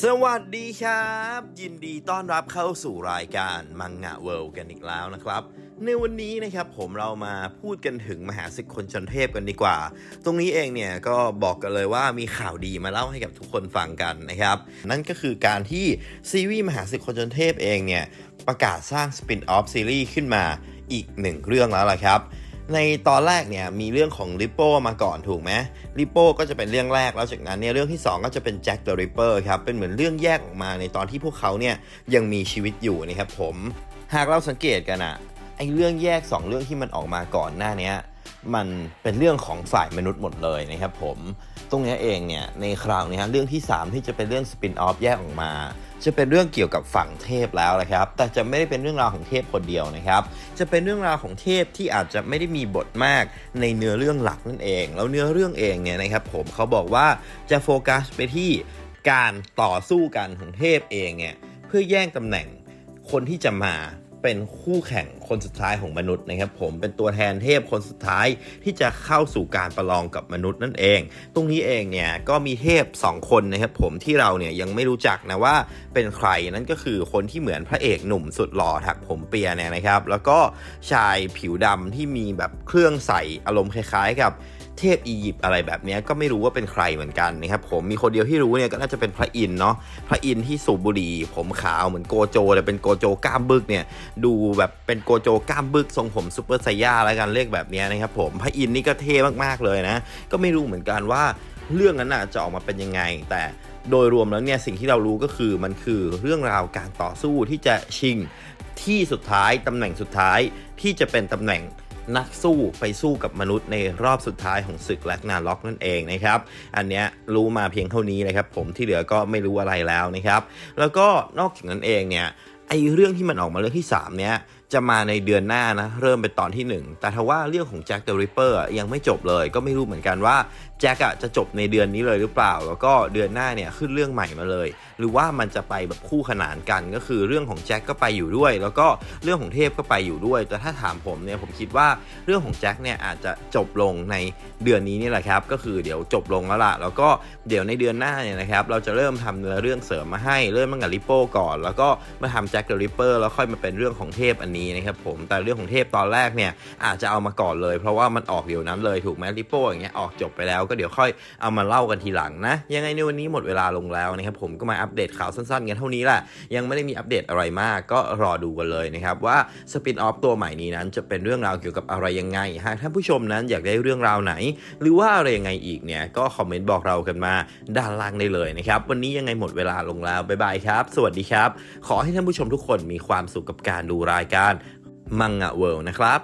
สวัสดีครับ ยินดีต้อนรับเข้าสู่รายการมังงะเวิลด์กันอีกแล้วนะครับ ในวันนี้นะครับผมเรามาพูดกันถึงมหาศึกคนชนเทพกันดีกว่า ตรงนี้เองเนี่ยก็บอกกันเลยว่ามีข่าวดีมาเล่าให้กับทุกคนฟังกันนะครับ นั่นก็คือการที่ซีรีส์มหาศึกคนชนเทพเองเนี่ยประกาศสร้างสปินออฟซีรีส์ขึ้นมาอีกหนึ่งเรื่องแล้วล่ะครับ ในตอนแรกเนี่ยมีเรื่องของริปโปมาก่อนถูกไหมริปโปก็จะเป็นเรื่องแรกแล้วจากนั้นเนี่ยเรื่องที่ 2 ก็จะเป็นแจ็คเดอะริปเปอร์ครับเป็นเหมือนเรื่องแยกออกมาในตอนที่พวกเขาเนี่ยยังมีชีวิตอยู่นะครับผม หากเราสังเกตกันอะไอเรื่องแยก 2 เรื่องที่มันออกมาก่อนหน้านี้ มันเป็นเรื่องของฝ่ายมนุษย์หมดเลยนะครับผม ตรงนี้เองเนี่ยในคราวนี้ยเรื่องที่ 3 ที่จะเป็นเรื่องสปินออฟแยกออกมา จะเป็นเรื่องเกี่ยวกับฝั่งเทพแล้วนะครับ แต่จะไม่ได้เป็นเรื่องราวของเทพคนเดียวนะครับ จะเป็นเรื่องราวของเทพที่อาจจะไม่ได้มีบทมากในเนื้อเรื่องหลักนั่นเอง แล้วเนื้อเรื่องเองเนี่ยนะครับผมเขาบอกว่าจะโฟกัสไปที่การต่อสู้กันของเทพเองเนี่ยเพื่อแย่งตำแหน่งคนที่จะมา เป็นคู่แข่งคนสุดท้ายของมนุษย์นะครับผมเป็นตัวแทนเทพคนสุดท้ายที่จะเข้าสู่การประลองกับมนุษย์นั่นเอง ตรงนี้เองเนี่ยก็มีเทพ 2 คนนะครับผมที่เราเนี่ยยังไม่รู้จักนะว่าเป็นใครนั่นก็คือคนที่เหมือนพระเอกหนุ่มสุดหล่อถักผมเปียเนี่ยนะครับ แล้วก็ชายผิวดำที่มีแบบเครื่องใส่อารมณ์คล้ายๆกับ เทพอียิปต์อะไรแบบนี้ก็ไม่รู้ว่าเป็นใครเหมือนกันนะครับผมมีคนเดียวที่รู้เนี่ยก็น่าจะเป็นพระอินทร์เนาะพระอินทร์ที่สูบบุหรี่ผมขาวเหมือนโกโจแต่เป็นโกโจกล้ามบึกเนี่ยดูแบบเป็นโกโจกล้ามบึกทรงผมซูเปอร์ไซย่าแล้วกันเรียกแบบนี้นะครับผมพระอินทร์นี่ก็เท่มากๆเลยนะก็ไม่รู้เหมือนกันว่าเรื่องนั้นน่ะจะออกมาเป็นยังไง แต่โดยรวมแล้วเนี่ยสิ่งที่เรารู้ก็คือมันคือเรื่องราวการต่อสู้ที่จะชิงที่สุดท้ายตำแหน่งสุดท้ายที่จะเป็นตำแหน่ง นักสู้ไปสู้กับมนุษย์ในรอบสุดท้ายของศึกแลกนาล็อกนั่นเองนะครับ อันเนี้ยรู้มาเพียงเท่านี้นะครับ ผมที่เหลือก็ไม่รู้อะไรแล้วนะครับ แล้วก็นอกจากนั้นเองเนี่ยไอเรื่องที่มันออกมาเรื่องที่ 3 เนี้ย จะมาในเดือนหน้านะ เริ่มเป็นตอนที่ 1 แต่ทว่าเรื่องของแจ็คเดอะริปเปอร์ยังไม่จบเลย ก็ไม่รู้เหมือนกันว่าแจ็คอะจะจบในเดือนนี้เลยหรือเปล่า แล้วก็เดือนหน้าเนี่ยขึ้นเรื่องใหม่มาเลย หรือว่ามันจะไปแบบคู่ขนานกันก็คือเรื่องของแจ็คก็ไปอยู่ด้วย แล้วก็เรื่องของเทพก็ไปอยู่ด้วย แต่ถ้าถามผมเนี่ยผมคิดว่าเรื่องของแจ็คเนี่ยอาจจะจบลงในเดือนนี้นี่แหละครับ ก็คือเดี๋ยวจบลงแล้วล่ะแล้วก็เดี๋ยวในเดือนหน้าเนี่ยนะครับเราจะเริ่มทำเนื้อเรื่องเสริมมาให้เริ่มตั้งแต่ริปโป้ก่อน แล้วก็มาทำแจ็คเดอะริปเปอร์แล้วค่อยมาเป็นเรื่องของเทพอันนี้นะครับผมแต่เรื่องของเทพตอนแรกเนี่ยอาจจะเอามาก่อนเลย เพราะว่ามันออกเดี๋ยวนั้นเลยถูกไหมริโป้อย่างเงี้ยออกจบไปแล้วก็เดี๋ยวค่อยเอามาเล่ากันทีหลังนะยังไงในวันนี้หมดเวลาลงแล้วนะครับผมก็มาอัปเดตข่าวสั้นๆกันเท่านี้แหละยังไม่ได้มีอัปเดตอะไรมาก ก็รอดูกันเลยนะครับว่าสปินออฟตัวใหม่นี้นั้นจะเป็นเรื่องราวเกี่ยวกับอะไรยังไงหากท่านผู้ชมนั้นอยากได้เรื่องราวไหน หรือว่าอะไรยังไงอีกเนี่ยก็คอมเมนต์บอกเรากันมาด้านล่างได้เลยนะครับวันนี้ยังไงหมดเวลาลงแล้วบ๊ายบายครับ สวัสดีครับ ขอให้ท่านผู้ชมทุกคนมีความสุขกับการดูรายการมังงะเวิลด์นะครับ